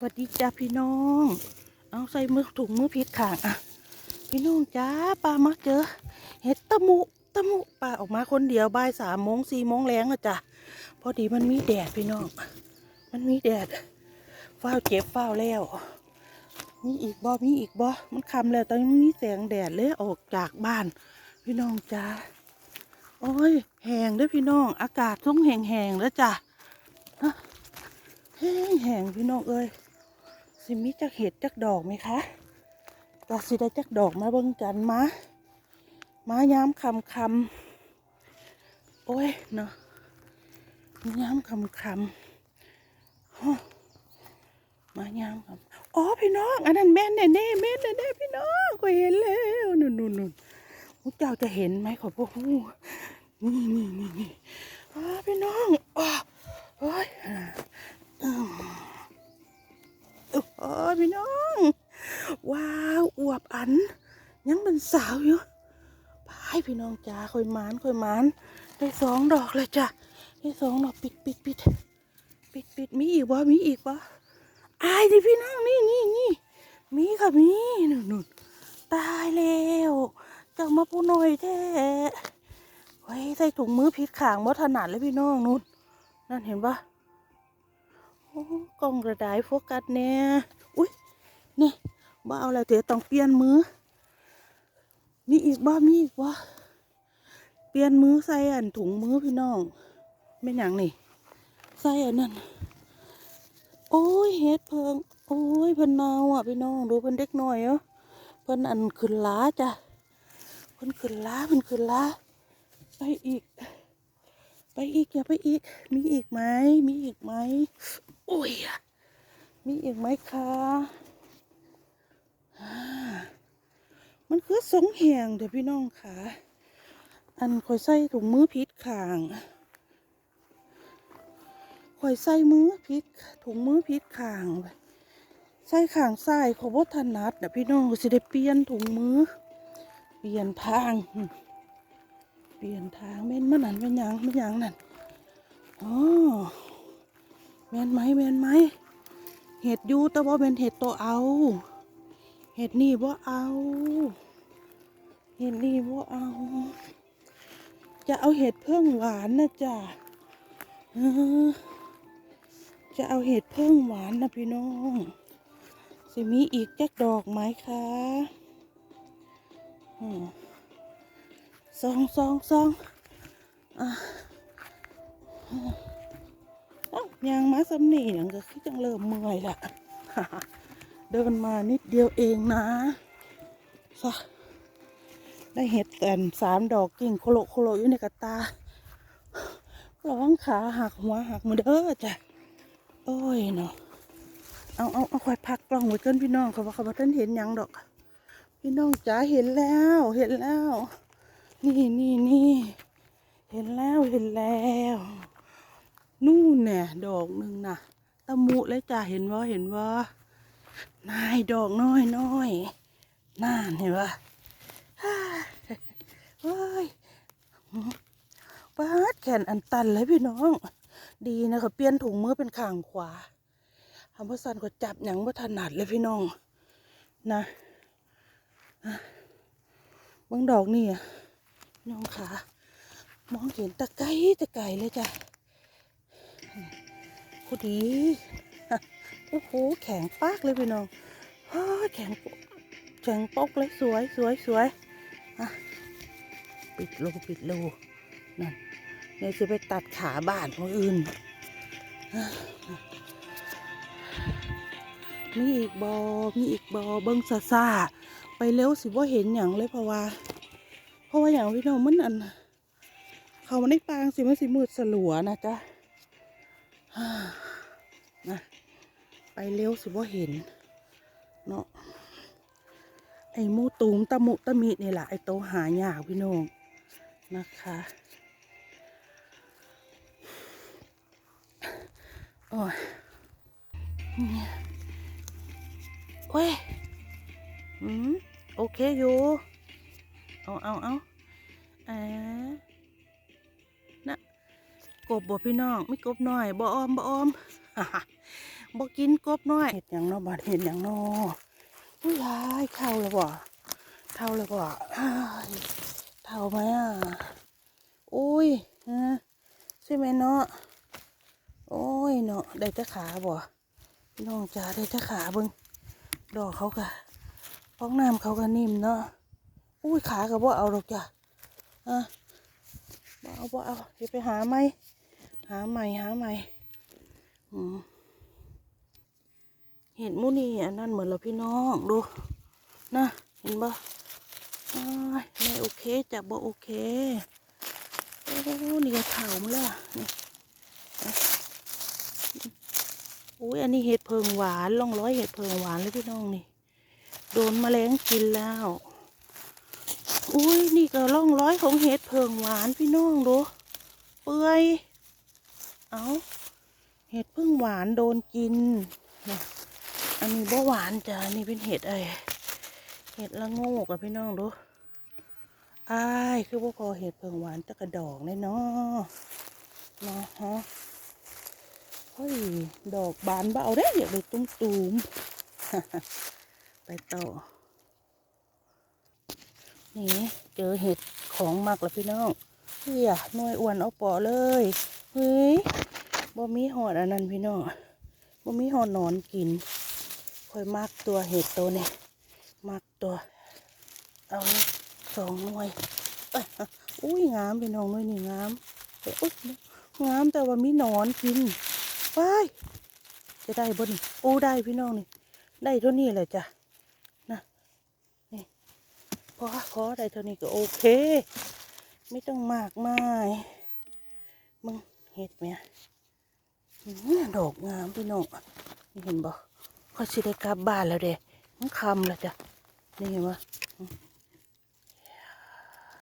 สวัสดีจ้าพี่น้อง เอาใส่มือถุงมือพิษขางอะ พี่น้องจ้าปลามาเจอ เห็ดตะมุตะมุปลาออกมาคนเดียวบ่ายสามโมงสี่โมงแรงอะจ้ะพอดีมันมีแดดพี่น้อง มันมีแดดฟ้าวเจ็บฟ้าวแล้ว มีอีกบ่ มีอีกบ่ มันคำแล้วตอนนี้มีแสงแดดเลยออกจากบ้าน พี่น้องจ้าโอ้ยแห้งเด้วยพี่น้อง อากาศทุ่งแห้งๆแล้วจ้ะฮะแหงแห้งๆพี่น้องเอ้ย สิมีจักเห็ดจักดอกไหมคะก็สิได้จักดอกมาเบิ่งกันมามายามคำคำโอ้ยเนาะยามคำคำฮะมายามคำอ๋อพี่น้อง อันนั้นแม่นแน่แน่แม่นแน่แน่พี่น้องก็เห็นแล้วนู่นนู่นนู่นพวกเจ้าจะเห็นไหมขอพวกนี่นี่นี่นี่ พี่น้องจ้าค่อยหมานค่อยหมานได้สองดอกเลยจ้ะได้สองดอกปิดปิดปิดปิดปิดมีอีกวะมีอีกวะอายดิพี่น้องนี่นี่นี่มีค่ะมีนู่นนู่นตายแล้วจ้ามาพูหน่อยแท้ไว้ใส่ถุงมือพิษขางมดถนัดเลยพี่น้องนู่นนั่นเห็นปะโอ้กล้องกระดายโฟกัสเนี่ยอุ้ยนี่บ้าเอาอะไรเดี๋ยวต้องเปลี่ยนมือมีอีกบ้ามีอีกวะ ลี่ยนมือใส่อันถุงมือพี่น้องไม่หยังนี่ ใส่อันนั้นโอ้ยเฮ็ดเพิง โอ้ยเพิ่นเนาอะพี่น้องดูเพิ่นเด็กหน่อยเอ้เพิ่นอันขึ้นล้าจ้ะเพิ่นขึ้นล้าเพิ่นขึ้นล้า ไปอีก ไปอีกอย่าไปอีก มีอีกไหมมีอีกไหมโอ้ยมีอีกไหมคะมันคือสงแหงเดี๋ยวพี่น้องค่ะ อันคอยใส่ถุงมือพิษข่างคอยใส่มือพิษถุงมือพิษข่างใส่ข่างซ้ายขอบ่ถนัดนะพี่น้องสิได้เปลี่ยนถุงมือ เปลี่ยนทาง เปลี่ยนทางแม่นมันนั่นแม่นยังแม่นยังนั่นอ๋อแม่นไหมแม่นไหมเห็ดยูแต่ว่าเป็นเห็ดตัวเอา เห็ดนี่ว่าเอา เห็ดนี่ว่าเอา จะเอาเห็ดเพิ่งหวานนะจ๊ะจะเอาเห็ดเพิ่งหวานนะพี่น้อง สิมีอีกจักดอกไหมคะอืมซองซองซองอยางมาสำนีหนังก็คือจังเริ่มเมื่อยละเดินมานิดเดียวเองนะซะ ได้เห็ดแตนสามดอกกิ่งโคโลโคโลอยู่ในกระตาระวังขาหักหัวหักมือเด้อจ้ะโอ้ยเนาะเอาเอาเอาคอยพักกล้องไว้เกินพี่น้องเขาว่าเขาบ่ท่านเห็นยังดอก พี่น้องจ๋าเห็นแล้วเห็นแล้ว นี่นี่นี่เห็นแล้วเห็นแล้ว นู่นเนี่ยดอกหนึ่งน่ะตะมุเลยจ้ะเห็นว่าเห็นว่านายดอกน้อยน้อยน่าเห็นว่า เฮ้ยปาดแขนอันตันเลยพี่น้อง ดีนะเขาเปลี่ยนถุงมือเป็นข้างขวาทำพสันก็จับหยังว่าถนัดเลยพี่น้อง นะนะเบางดอกนี่น้องขามองเห็นตะไกรตะไกรเลยจ้ะพอดีโอ้โหแข็งปากเลยพี่น้องเฮ้ยแข็งแข็งปกเลยสวยสวยสวย ปิดรูปิดรูนั่นเดี๋ยวจะไปตัดขาบ้านคนอื่น มีอีกบอมีอีกบอเบิ้งซาซาไปเร็วสิว่าเห็นอย่างเลยเพราะว่า เพราะว่าอย่างพี่น้องมันอัน เขามันได้ปางสิมันสิมืดสลัวนะจ๊ะนะไปเร็วสิว่าเห็น เนาะ อ้มูตูมตะมุตะมินี่แหละไอ้โตหายากพี่น้องนะคะโอ้ยเนี่ยโอ้ยอืมโอเคอยู่เอาเอาเอาอ่ากบบ่พี่น้องไม่กบหน้อยบ่ออมบ่ออมบ่กินกบหน้อยเห็ดหยังนาะบาดเห็ดหยังนาะ อุ้ยยายเท่าแล้วบ่เท่าแล้วบ่เท่าไหมอะอุ้ยฮะใช่ไหมเนาะโอ้ยเนาะได้แต่ขาบ่น้องจ๋าได้แต่ขาเบิ่งดอกเขากะฟองน้ำเขาก็นิ่มเนาะอุ้ยขาก็บ่เอาหรอกจ้ะอะบ่เอาบ่เอาเดี๋ยวไปหาไหมหาใหม่หาใหม่อืม เห็นหมูนี่อันนั้นเหมือนเราพี่น้องดูนะเห็นปะไม่โอเคจับบ่โอเคโอ้โหนี่ก็เข่ามาแล้วอุ้ยอันนี้เห็ดเพิงหวานล่องร้อยเห็ดเพิงหวานเลยพี่น้องนี่ โดนแมลงกินแล้วอุ้ยนี่ก็ล่องร้อยของเห็ดเพิงหวานพี่น้องดูเปื่อยเอาเห็ดเพิ่งหวานโดนกินเนะ อันนี้บ่หวานจ้ะอันนี่เป็นเห็ดไอเห็ดละโงกอะพี่น้องดูอ้ายคือบ่พอเห็ดเพิงหวานตะกระดอกเลยเนาะนะฮะเฮ้ยดอกบานเบาได้อยากเลยตุ้มตูมๆไปต่อนี่เจอเห็ดของมากแล้วพี่น้องเฮียหน่วยอ้วนเอาปอเลยเฮ้ยบ่มีหอดอันนั้นพี่น้องบ่มีหอนนอนกิน ค่อยมากตัวเห็ดตัวนี่มากตัว เอาสองหน่วยเอ้ยอะอุ้ยงามพี่น้องหน่วยนี่งามแต่อุ้ยงามแต่ว่ามีหนอนกินไปจะได้บนโอ้ได้พี่น้องนี่ ได้เท่านี้เลยจ้ะนะนี่พอพอได้เท่านี้ก็โอเค ไม่ต้องมากมายมึงเห็ดไหมฮือดอกงามพี่น้องมีเห็นบ่ เขาสิได้กลับบ้านแล้วเด้มันคำแล้วจ้ะนี่เห็นไหม